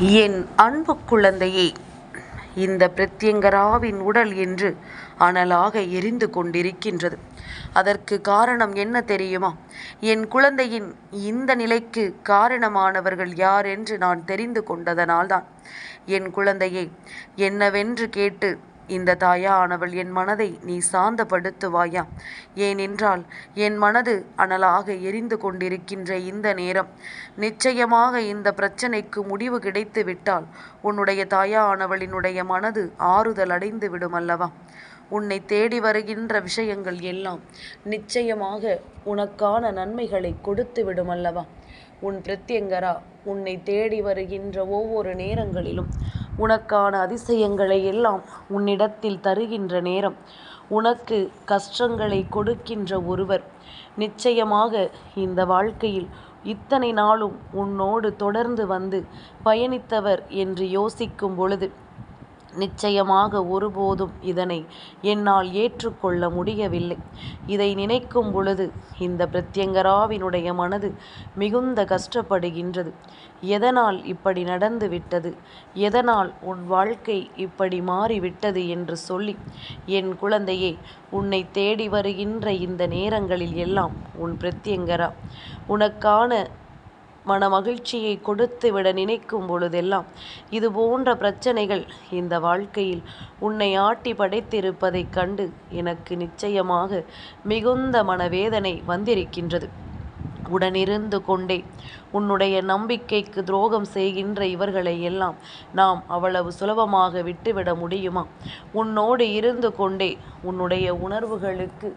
என் அன்பு குழந்தையே இந்த பிரத்யங்கராவின் உடல் என்று அனலாக எரிந்து கொண்டிருக்கின்றது. அதற்கு காரணம் என்ன தெரியுமா? என் குழந்தையின் இந்த நிலைக்கு காரணமானவர்கள் யார் என்று நான் தெரிந்து கொண்டதனால்தான். என் குழந்தையை என்னவென்று கேட்டு இந்த தாயா ஆனவள் என் மனதை நீ சாந்தப்படுத்துவாயா? ஏனென்றால் என் மனது அனலாக எரிந்து கொண்டிருக்கின்ற இந்த நேரம் நிச்சயமாக இந்த பிரச்சனைக்கு முடிவு கிடைத்து விட்டால் உன்னுடைய தாயானவளினுடைய மனது ஆறுதல் அடைந்து விடும் அல்லவா உன்னை தேடி வருகின்ற விஷயங்கள் எல்லாம் நிச்சயமாக உனக்கான நன்மைகளை கொடுத்து விடும் அல்லவா உன் பிரத்யங்கரா உன்னை தேடி வருகின்ற ஒவ்வொரு நேரங்களிலும் உனக்கான அதிசயங்களை எல்லாம் உன்னிடத்தில் தருகின்ற நேரம். உனக்கு கஷ்டங்களை கொடுக்கின்ற ஒருவர். நிச்சயமாக இந்த வாழ்க்கையில் இத்தனை நாளும் உன்னோடு தொடர்ந்து வந்து பயணித்தவர் என்று யோசிக்கும் பொழுது நிச்சயமாக ஒருபோதும் இதனை என்னால் ஏற்றுக்கொள்ள முடியவில்லை. இதை நினைக்கும் பொழுது இந்த பிரத்யங்கராவினுடைய மனது மிகுந்த கஷ்டப்படுகின்றது. எதனால் இப்படி நடந்து விட்டது? எதனால் உன் வாழ்க்கை இப்படி மாறிவிட்டது என்று சொல்லி என் குழந்தையே உன்னை தேடி வருகின்ற இந்த நேரங்களில் எல்லாம் உன் பிரத்யங்கரா. உனக்கான மன மகிழ்ச்சியை கொடுத்து விட நினைக்கும் பொழுதெல்லாம் இது போன்ற பிரச்சனைகள் இந்த வாழ்க்கையில் உன்னை ஆட்டி படைத்திருப்பதைக் கண்டு எனக்கு நிச்சயமாக மிகுந்த மனவேதனை வந்திருக்கின்றது. உடனிருந்து கொண்டே உன்னுடைய நம்பிக்கைக்கு துரோகம் செய்கின்ற இவர்களை எல்லாம் நாம் அவ்வளவு சுலபமாக விட்டுவிட முடியுமா? உன்னோடு இருந்து கொண்டே உன்னுடைய உணர்வுகளுக்கு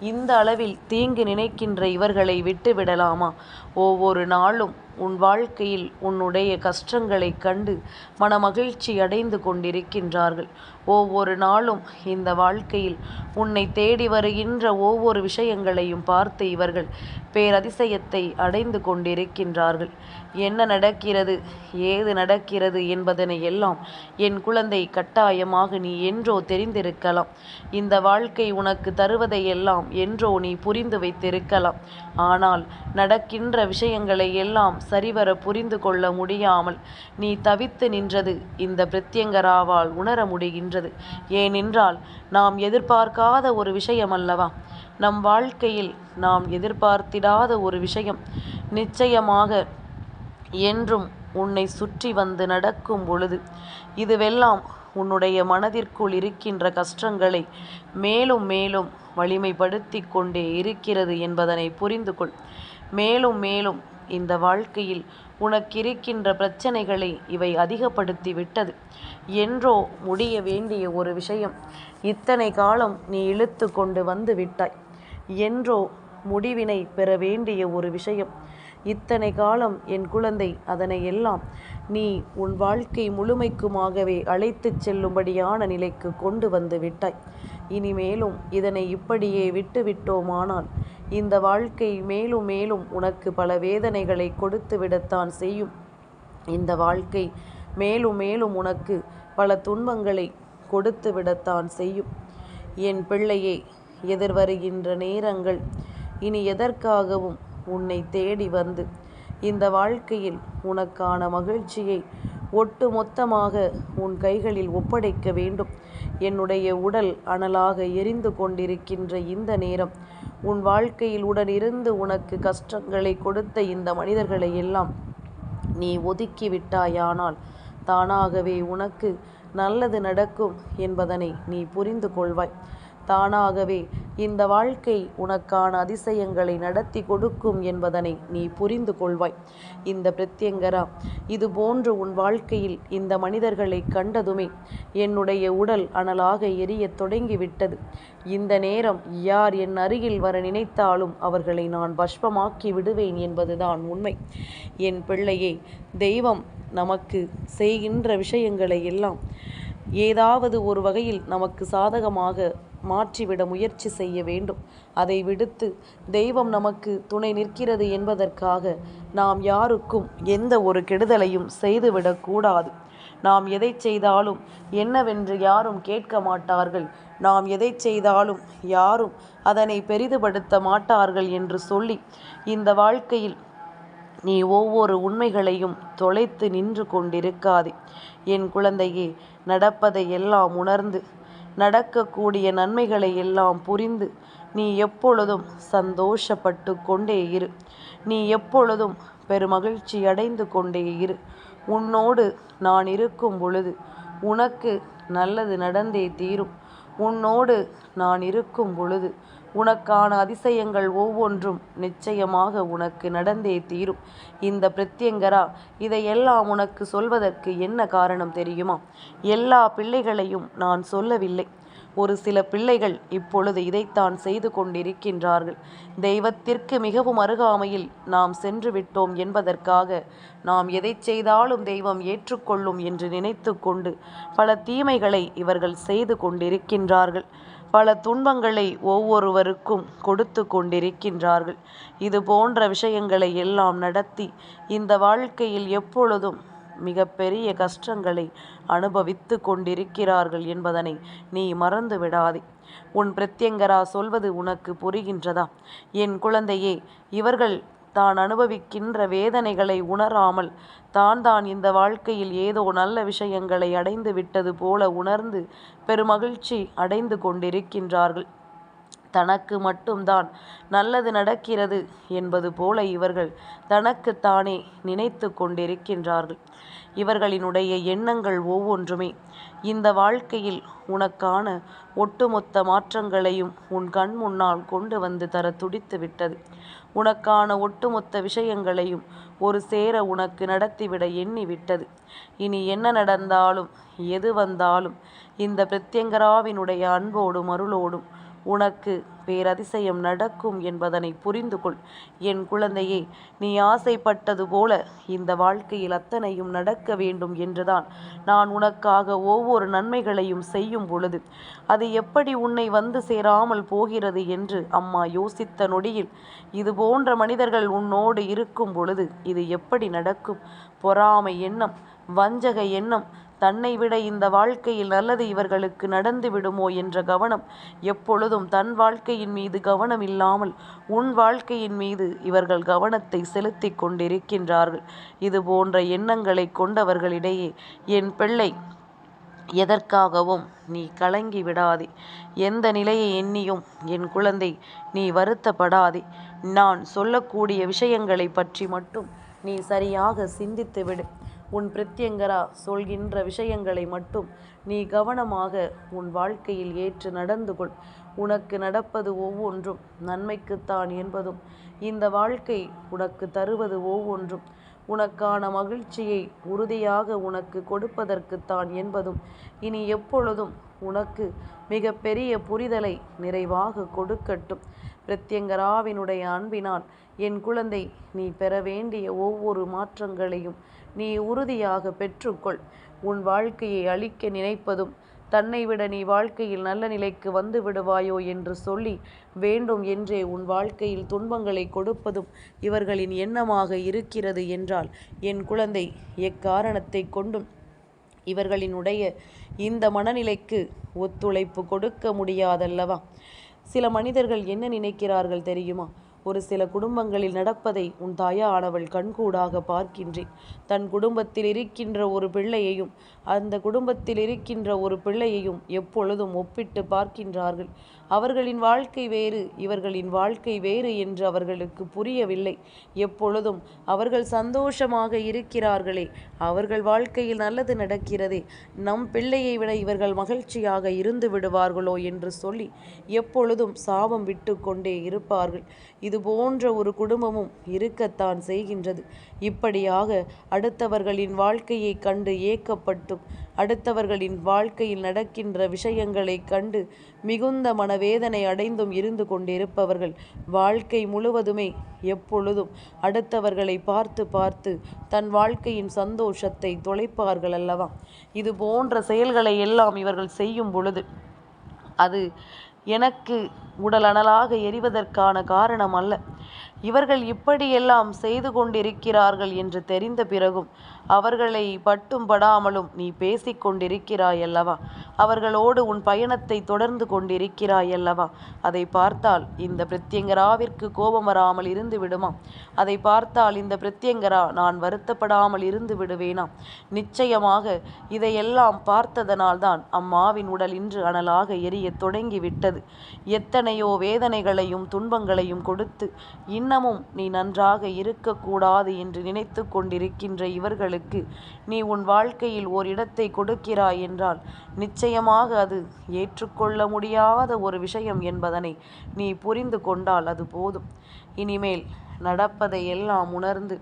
இந்த அளவில் தீங்கு நினைக்கின்ற இவர்களை விட்டுவிடலாமா? ஒவ்வொரு நாளும் உன் வாழ்க்கையில் உன்னுடைய கஷ்டங்களைக் கண்டு மனமகிழ்ச்சி அடைந்து கொண்டிருக்கின்றார்கள். ஒவ்வொரு நாளும் இந்த வாழ்க்கையில் உன்னை தேடி வருகின்ற ஒவ்வொரு விஷயங்களையும் பார்த்து இவர்கள் பேரதிசயத்தை அடைந்து கொண்டிருக்கின்றார்கள். என்ன நடக்கிறது? ஏது நடக்கிறது என்பதனை எல்லாம் என் குழந்தை கட்டாயமாக நீ என்றோ தெரிந்திருக்கலாம். இந்த வாழ்க்கை உனக்கு தருவதை எல்லாம் என்றோ நீ புரிந்து வைத்திருக்கலாம். ஆனால் நடக்கின்ற விஷயங்களை எல்லாம் சரிவர புரிந்து கொள்ள முடியாமல் நீ தவித்து நின்றது இந்த பிரத்யங்கராவால் உணர முடிகின்றது. ஏனென்றால் நாம் எதிர்பார்க்காத ஒரு விஷயம் அல்லவா நம் வாழ்க்கையில் நாம் எதிர்பார்த்திடாத ஒரு விஷயம். நிச்சயமாக என்றும் உன்னை சுற்றி வந்து நடக்கும் பொழுது இதுவெல்லாம் உன்னுடைய மனதிற்குள் இருக்கின்ற கஷ்டங்களை மேலும் மேலும் வலிமைப்படுத்தி கொண்டே இருக்கிறது என்பதனை புரிந்து கொள். மேலும் மேலும் இந்த வாழ்க்கையில் உனக்கிருக்கின்ற பிரச்சனைகளை இவை அதிகப்படுத்தி விட்டது என்றோ முடிய வேண்டிய ஒரு விஷயம் இத்தனை காலம் நீ இழுத்து கொண்டு வந்து விட்டாய். என்றோ முடிவினை பெற வேண்டிய ஒரு விஷயம் இத்தனை காலம் என் குழந்தை அதனை எல்லாம் நீ உன் வாழ்க்கை முழுமைக்குமாகவே அழைத்துச் செல்லும்படியான நிலைக்கு கொண்டு வந்து விட்டாய். இனிமேலும் இதனை இப்படியே விட்டுவிட்டோமானால் இந்த வாழ்க்கை மேலும் மேலும் உனக்கு பல வேதனைகளை கொடுத்து விடத்தான் செய்யும். இந்த வாழ்க்கை மேலும் மேலும் உனக்கு பல துன்பங்களை கொடுத்து விடத்தான் செய்யும். என் பிள்ளையே எதிர்வருகின்ற நேரங்கள் இனி எதற்காகவும் உன்னை தேடி வந்து இந்த வாழ்க்கையில் உனக்கான மகிழ்ச்சியை ஒட்டு மொத்தமாக உன் கைகளில் ஒப்படைக்க வேண்டும். என்னுடைய உடல் அனலாக எரிந்து கொண்டிருக்கின்ற இந்த நேரம் உன் வாழ்க்கையில் உடனிருந்து உனக்கு கஷ்டங்களை கொடுத்த இந்த மனிதர்களை எல்லாம் நீ ஒதுக்கிவிட்டாயானால் தானாகவே உனக்கு நல்லது நடக்கும் என்பதனை நீ புரிந்து கொள்வாய். தானாகவே இந்த வாழ்க்கை உனக்கான அதிசயங்களை நடத்தி கொடுக்கும் என்பதனை நீ புரிந்து கொள்வாய். இந்த பிரத்யங்கரா இது போன்று உன் வாழ்க்கையில் இந்த மனிதர்களை கண்டதுமே என்னுடைய உடல் அனலாக எரியத் தொடங்கிவிட்டது. இந்த நேரம் யார் என் அருகில் வர நினைத்தாலும் அவர்களை நான் பஷ்பமாக்கி விடுவேன் என்பதுதான் உண்மை. என் பிள்ளையே தெய்வம் நமக்கு செய்கின்ற விஷயங்களை எல்லாம் ஏதாவது ஒரு வகையில் நமக்கு சாதகமாக மாற்றிவிட முயற்சி செய்ய வேண்டும். அதை விடுத்து தெய்வம் நமக்கு துணை நிற்கிறது என்பதற்காக நாம் யாருக்கும் எந்த ஒரு கெடுதலையும் செய்துவிடக்கூடாது நாம் எதை செய்தாலும் என்னவென்று யாரும் கேட்க மாட்டார்கள். நாம் எதை செய்தாலும் யாரும் அதனை பெரிதுபடுத்த மாட்டார்கள் என்று சொல்லி இந்த வாழ்க்கையில் நீ ஒவ்வொரு உண்மைகளையும் தொலைத்து நின்று கொண்டிருக்காதே. என் குழந்தையே நடப்பதை எல்லாம் உணர்ந்து நடக்கக்கூடிய நன்மைகளை எல்லாம் புரிந்து நீ எப்பொழுதும் சந்தோஷப்பட்டு கொண்டே இரு. நீ எப்பொழுதும் பெருமகிழ்ச்சி அடைந்து கொண்டே இரு. உன்னோடு நான் இருக்கும் பொழுது உனக்கு நல்லது நடந்தே தீரும். உன்னோடு நான் இருக்கும் பொழுது உனக்கான அதிசயங்கள் ஒவ்வொன்றும் நிச்சயமாக உனக்கு நடந்தே தீரும். இந்த பிரத்யங்கரா இதையெல்லாம் உனக்கு சொல்வதற்கு என்ன காரணம் தெரியுமா? எல்லா பிள்ளைகளையும் நான் சொல்லவில்லை. ஒரு சில பிள்ளைகள் இப்பொழுது இதைத்தான் செய்து கொண்டிருக்கின்றார்கள். தெய்வத்திற்கு மிகவும் அருகாமையில் நாம் சென்று விட்டோம் என்பதற்காக நாம் எதை செய்தாலும் தெய்வம் ஏற்றுக்கொள்ளும் என்று நினைத்து கொண்டு பல தீமைகளை இவர்கள் செய்து கொண்டிருக்கின்றார்கள். பல துன்பங்களை ஒவ்வொருவருக்கும் கொடுத்து கொண்டிருக்கின்றார்கள். இது போன்ற விஷயங்களை எல்லாம் நடத்தி இந்த வாழ்க்கையில் எப்பொழுதும் மிகப்பெரிய கஷ்டங்களை அனுபவித்து கொண்டிருக்கிறார்கள் என்பதனை நீ மறந்து விடாதே. உன் பிரத்யங்கரா சொல்வது உனக்கு புரிகின்றதா? என் குழந்தையே இவர்கள் தான் அனுபவிக்கின்ற வேதனைகளை உணராமல் தான் தான் இந்த வாழ்க்கையில் ஏதோ நல்ல விஷயங்களை அடைந்து விட்டது போல உணர்ந்து பெருமகிழ்ச்சி அடைந்து கொண்டிருக்கின்றார்கள். தனக்கு மட்டும்தான் நல்லது நடக்கிறது என்பது போல இவர்கள் தனக்குத்தானே நினைத்து கொண்டிருக்கின்றார்கள். இவர்களினுடைய எண்ணங்கள் ஒவ்வொன்றுமே இந்த வாழ்க்கையில் உனக்கான ஒட்டுமொத்த மாற்றங்களையும் உன் கண் முன்னால் கொண்டு வந்து தர துடித்து விட்டது. உனக்கான ஒட்டுமொத்த விஷயங்களையும் ஒரு சேர உனக்கு நடத்திவிட எண்ணி விட்டது. இனி என்ன நடந்தாலும் எது வந்தாலும் இந்த பிரத்யங்கராவினுடைய அன்போடும் அருளோடும் உனக்கு பேரதிசயம் நடக்கும் என்பதனை புரிந்து கொள் என் குழந்தையே நீ ஆசைப்பட்டது போல இந்த வாழ்க்கையில் அத்தனையும் நடக்க வேண்டும் என்றுதான் நான் உனக்காக ஒவ்வொரு நன்மைகளையும் செய்யும் பொழுது. அது எப்படி உன்னை வந்து சேராமல் போகிறது என்று அம்மா யோசித்த நொடியில் இது போன்ற மனிதர்கள் உன்னோடு இருக்கும் பொழுது இது எப்படி நடக்கும்? பொறாமை எண்ணம் வஞ்சக எண்ணம் தன்னை விட இந்த வாழ்க்கையில் நல்லது இவர்களுக்கு நடந்து விடுமோ என்ற கவனம் எப்பொழுதும் தன் வாழ்க்கையின் மீது கவனம் இல்லாமல் உன் வாழ்க்கையின் மீது இவர்கள் கவனத்தை செலுத்தி கொண்டிருக்கின்றார்கள். இது போன்ற எண்ணங்களை கொண்டவர்களிடையே என் பிள்ளை எதற்காகவும் நீ கலங்கி விடாதே. எந்த நிலையை எண்ணியும் என் குழந்தை நீ வருத்தப்படாதே. நான் சொல்லக்கூடிய விஷயங்களை பற்றி மட்டும் நீ சரியாக சிந்தித்து விடு. உன் பிரத்யங்கரா சொல்கின்ற விஷயங்களை மட்டும் நீ கவனமாக உன் வாழ்க்கையில் ஏற்று நடந்து கொள். உனக்கு நடப்பது ஒவ்வொன்றும் நன்மைக்குத்தான் என்பதும் இந்த வாழ்க்கை உனக்கு தருவது ஒவ்வொன்றும். உனக்கான மகிழ்ச்சியை உறுதியாக உனக்கு கொடுப்பதற்குத்தான் என்பதும் இனி எப்பொழுதும் உனக்கு மிக பெரிய புரிதலை நிறைவாக கொடுக்கட்டும். பிரத்யங்கராவினுடைய அன்பினால் என் குழந்தை நீ பெற வேண்டிய ஒவ்வொரு மாற்றங்களையும் நீ உறுதியாக பெற்றுக்கொள். உன் வாழ்க்கையை அழிக்க நினைப்பதும் தன்னை விட நீ வாழ்க்கையில் நல்ல நிலைக்கு வந்து விடுவாயோ என்று சொல்லி வேண்டும் என்றே உன் வாழ்க்கையில் துன்பங்களை கொடுப்பதும் இவர்களின் எண்ணமாக இருக்கிறது என்றால் என் குழந்தை எக்காரணத்தை கொண்டும் இவர்களினுடைய இந்த மனநிலைக்கு ஒத்துழைப்பு கொடுக்க முடியாதல்லவா? சில மனிதர்கள் என்ன நினைக்கிறார்கள் தெரியுமா? ஒரு சில குடும்பங்களில் நடப்பதை உன் தாயானவள் கண்கூடாக பார்க்கின்றேன். தன் குடும்பத்தில் இருக்கின்ற ஒரு பிள்ளையையும் அந்த குடும்பத்தில் இருக்கின்ற ஒரு பிள்ளையையும் எப்பொழுதும் ஒப்பிட்டு பார்க்கின்றார்கள். அவர்களின் வாழ்க்கை வேறு இவர்களின் வாழ்க்கை வேறு என்று அவர்களுக்கு புரியவில்லை. எப்பொழுதும் அவர்கள் சந்தோஷமாக இருக்கிறார்களே அவர்கள் வாழ்க்கையில் நல்லது நடக்கிறதே நம் பிள்ளையை விட இவர்கள் மகிழ்ச்சியாக இருந்து விடுவார்களோ என்று சொல்லி எப்பொழுதும் சாபம் விட்டு கொண்டே இருப்பார்கள். இது போன்ற ஒரு குடும்பமும் இருக்கத்தான் செய்கின்றது. இப்படியாக அடுத்தவர்களின் வாழ்க்கையை கண்டு ஏக்கப்பட்டும் அடுத்தவர்களின் வாழ்க்கையில் நடக்கின்ற விஷயங்களை கண்டு மிகுந்த மனவேதனை அடைந்தும் இருந்து கொண்டிருப்பவர்கள் வாழ்க்கை முழுவதுமே எப்பொழுதும் அடுத்தவர்களை பார்த்து பார்த்து தன் வாழ்க்கையின் சந்தோஷத்தை தொலைப்பார்கள் அல்லவா? இது போன்ற செயல்களை எல்லாம் இவர்கள் செய்யும் பொழுது அது எனக்கு உடல் அனலாக எரிவதற்கான காரணம் அல்ல. இவர்கள் இப்படியெல்லாம் செய்து கொண்டிருக்கிறார்கள் என்று தெரிந்த பிறகும் அவர்களை பட்டும் படாமலும் நீ பேசிக் கொண்டிருக்கிறாயல்லவா? அவர்களோடு உன் பயணத்தை தொடர்ந்து கொண்டிருக்கிறாயல்லவா? அதை பார்த்தால் இந்த பிரத்யங்கராவிற்கு கோபம் வராமல் இருந்து விடுமா? அதை பார்த்தால் இந்த பிரத்யங்கரா நான் வருத்தப்படாமல் இருந்து விடுவேனா? நிச்சயமாக இதையெல்லாம் பார்த்ததனால்தான் அம்மாவின் உடல் இன்று அனலாக எரியத் தொடங்கிவிட்டது. எத்தனையோ வேதனைகளையும் துன்பங்களையும் கொடுத்து இன்னமும் நீ நன்றாக இருக்கக்கூடாது என்று நினைத்து கொண்டிருக்கின்ற இவர்களுக்கு நீ உன் வாழ்க்கையில் ஓர் இடத்தை கொடுக்கிறாய் என்றால் நிச்சயமாக அது ஏற்றுக்கொள்ள முடியாத ஒரு விஷயம் என்பதனை நீ புரிந்து கொண்டால் அது போதும். இனிமேல் நடப்பதை எல்லாம் உணர்ந்து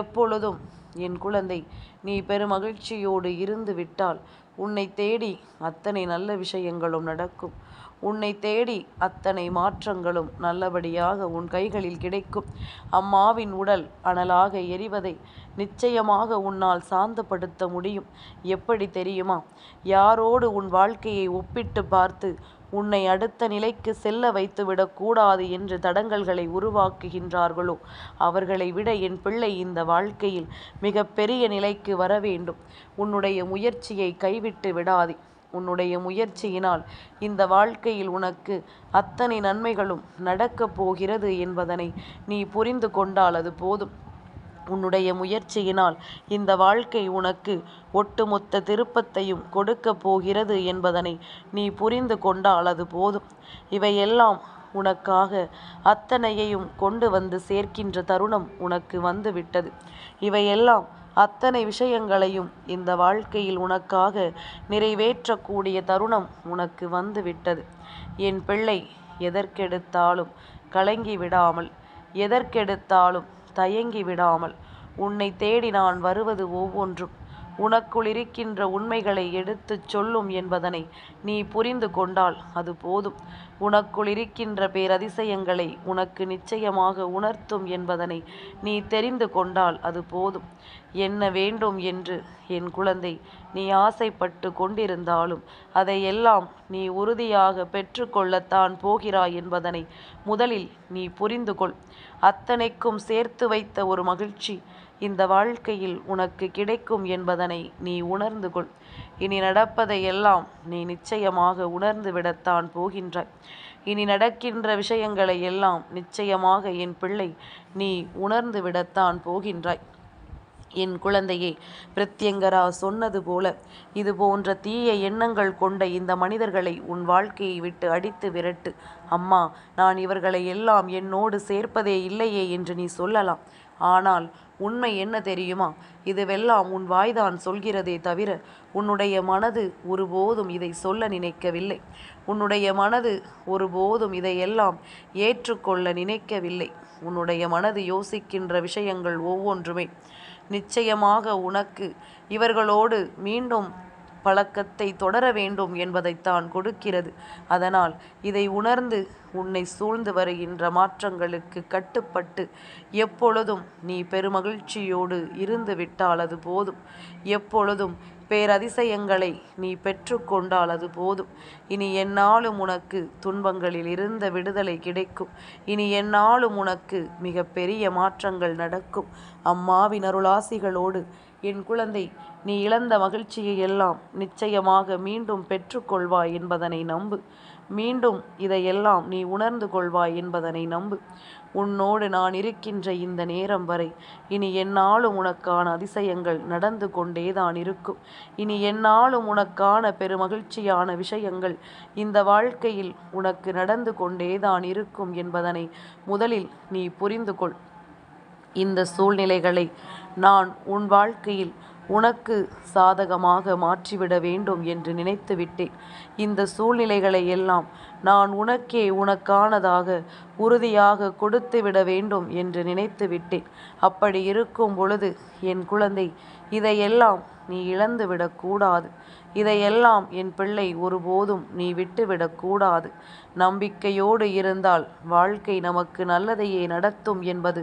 எப்பொழுதும் என் குழந்தை நீ பெருமகிழ்ச்சியோடு இருந்து விட்டால் உன்னை தேடி அத்தனை நல்ல விஷயங்களும் நடக்கும். உன்னை தேடி அத்தனை மாற்றங்களும் நல்லபடியாக உன் கைகளில் கிடைக்கும். அம்மாவின் உடல் அனலாக எரிவதை நிச்சயமாக உன்னால் சாந்தப்படுத்த முடியும். எப்படி தெரியுமா? யாரோடு உன் வாழ்க்கையை ஒப்பிட்டு பார்த்து உன்னை அடுத்த நிலைக்கு செல்ல வைத்துவிடக்கூடாது என்று தடங்கல்களை உருவாக்குகின்றார்களோ? அவர்களை விட என் பிள்ளை இந்த வாழ்க்கையில் மிக பெரிய நிலைக்கு வர வேண்டும். உன்னுடைய முயற்சியை கைவிட்டு விடாதே. உன்னுடைய முயற்சியினால் இந்த வாழ்க்கையில் உனக்கு அத்தனை நன்மைகளும் நடக்கப் போகிறது என்பதனை நீ புரிந்து கொண்டால் அது போதும். உன்னுடைய முயற்சியினால் இந்த வாழ்க்கை உனக்கு ஒட்டுமொத்த திருப்பத்தையும் கொடுக்கப் போகிறது என்பதனை நீ புரிந்து கொண்டால் அது போதும். இவையெல்லாம் உனக்காக அத்தனையையும் கொண்டு வந்து சேர்க்கின்ற தருணம் உனக்கு வந்துவிட்டது. இவையெல்லாம் அத்தனை விஷயங்களையும் இந்த வாழ்க்கையில் உனக்காக நிறைவேற்றக்கூடிய தருணம் உனக்கு வந்துவிட்டது. என் பிள்ளை எதற்கெடுத்தாலும் கலங்கி விடாமல் எதற்கெடுத்தாலும் தயங்கி விடாமல் உன்னை தேடி நான் வருவது ஒவ்வொன்றும். உனக்குள் இருக்கின்ற உண்மைகளை எடுத்துச் சொல்லும் என்பதனை நீ புரிந்து கொண்டால் அது போதும். உனக்குள் இருக்கின்ற பேரதிசயங்களை உனக்கு நிச்சயமாக உணர்த்தும் என்பதனை நீ தெரிந்து கொண்டால் அது போதும். என்ன வேண்டும் என்று என் குழந்தை நீ ஆசைப்பட்டு கொண்டிருந்தாலும் அதையெல்லாம் நீ உறுதியாக பெற்றுக்கொள்ளத்தான் போகிறாய் என்பதனை முதலில் நீ புரிந்து கொள் அத்தனைக்கும் சேர்த்து வைத்த ஒரு மகிழ்ச்சி இந்த வாழ்க்கையில் உனக்கு கிடைக்கும் என்பதனை நீ உணர்ந்து கொள். இனி நடப்பதை எல்லாம் நீ நிச்சயமாக உணர்ந்து விடத்தான் போகின்றாய். இனி நடக்கின்ற விஷயங்களை எல்லாம் நிச்சயமாக என் பிள்ளை நீ உணர்ந்து விடத்தான் போகின்றாய். என் குழந்தையே பிரத்யங்கரா சொன்னது போல இது போன்ற தீய எண்ணங்கள் கொண்ட இந்த மனிதர்களை உன் வாழ்க்கையை விட்டு அடித்து விரட்டு. அம்மா நான் இவர்களை எல்லாம் என்னோடு சேர்ப்பதே இல்லையே என்று நீ சொல்லலாம். ஆனால் உண்மை என்ன தெரியுமா? இதுவெல்லாம் உன் வாய்தான் சொல்கிறதே தவிர உன்னுடைய மனது ஒருபோதும் இதை சொல்ல நினைக்கவில்லை. உன்னுடைய மனது ஒருபோதும் இதையெல்லாம் ஏற்றுக்கொள்ள நினைக்கவில்லை. உன்னுடைய மனது யோசிக்கின்ற விஷயங்கள் ஒவ்வொன்றுமே. நிச்சயமாக உனக்கு இவர்களோடு மீண்டும் பழக்கத்தை தொடர வேண்டும் என்பதைத்தான் கொடுக்கிறது. அதனால் இதை உணர்ந்து உன்னை சூழ்ந்து வருகின்ற மாற்றங்களுக்கு கட்டுப்பட்டு எப்பொழுதும் நீ பெருமகிழ்ச்சியோடு இருந்து விட்டால் அது போதும். எப்பொழுதும் பேரதிசயங்களை நீ பெற்றுக்கொண்டால் அது போதும். இனி என்னாலும் உனக்கு துன்பங்களில் இருந்த விடுதலை கிடைக்கும். இனி என்னாலும் உனக்கு மிக பெரிய மாற்றங்கள் நடக்கும். அம்மாவின் அருளாசிகளோடு என் குழந்தை நீ இழந்த மகிழ்ச்சியை எல்லாம் நிச்சயமாக மீண்டும் பெற்றுக்கொள்வாய் என்பதனை நம்பு. மீண்டும் இதையெல்லாம் நீ உணர்ந்து கொள்வாய் என்பதனை நம்பு. உன்னோடு நான் இருக்கின்ற இந்த நேரம் வரை இனி என்னாலும் உனக்கான அதிசயங்கள் நடந்து கொண்டேதான் இருக்கும். இனி என்னாலும் உனக்கான பெருமகிழ்ச்சியான விஷயங்கள் இந்த வாழ்க்கையில் உனக்கு நடந்து கொண்டேதான் இருக்கும் என்பதனை முதலில் நீ புரிந்து கொள் இந்த சூழ்நிலைகளை நான் உன் வாழ்க்கையில் உனக்கு சாதகமாக மாற்றிவிட வேண்டும் என்று நினைத்து விட்டேன். இந்த சூழ்நிலைகளை எல்லாம் நான் உனக்கே உனக்கானதாக உறுதியாக கொடுத்து விட வேண்டும் என்று நினைத்து விட்டேன். அப்படி இருக்கும் பொழுது என் குழந்தை இதையெல்லாம் நீ இழந்துவிடக்கூடாது இதையெல்லாம் என் பிள்ளை ஒருபோதும் நீ விட்டுவிடக்கூடாது. நம்பிக்கையோடு இருந்தால் வாழ்க்கை நமக்கு நல்லதையே நடத்தும் என்பது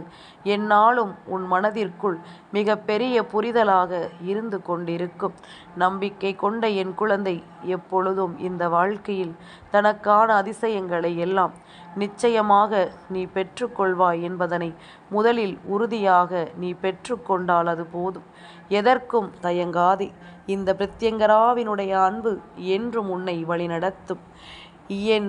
என்னாலும் உன் மனதிற்குள் மிக பெரிய புரிதலாக இருந்து கொண்டிருக்கும். நம்பிக்கை கொண்ட என் குழந்தை எப்பொழுதும் இந்த வாழ்க்கையில் தனக்கான அதிசயங்களை எல்லாம் நிச்சயமாக நீ பெற்றுக்கொள்வாய் என்பதனை முதலில் உறுதியாக நீ பெற்றுக்கொண்டால் அது போதும். எதற்கும் தயங்காதே. இந்த பிரத்யங்கராவினுடைய அன்பு என்றும் உன்னை வழிநடத்தும். என்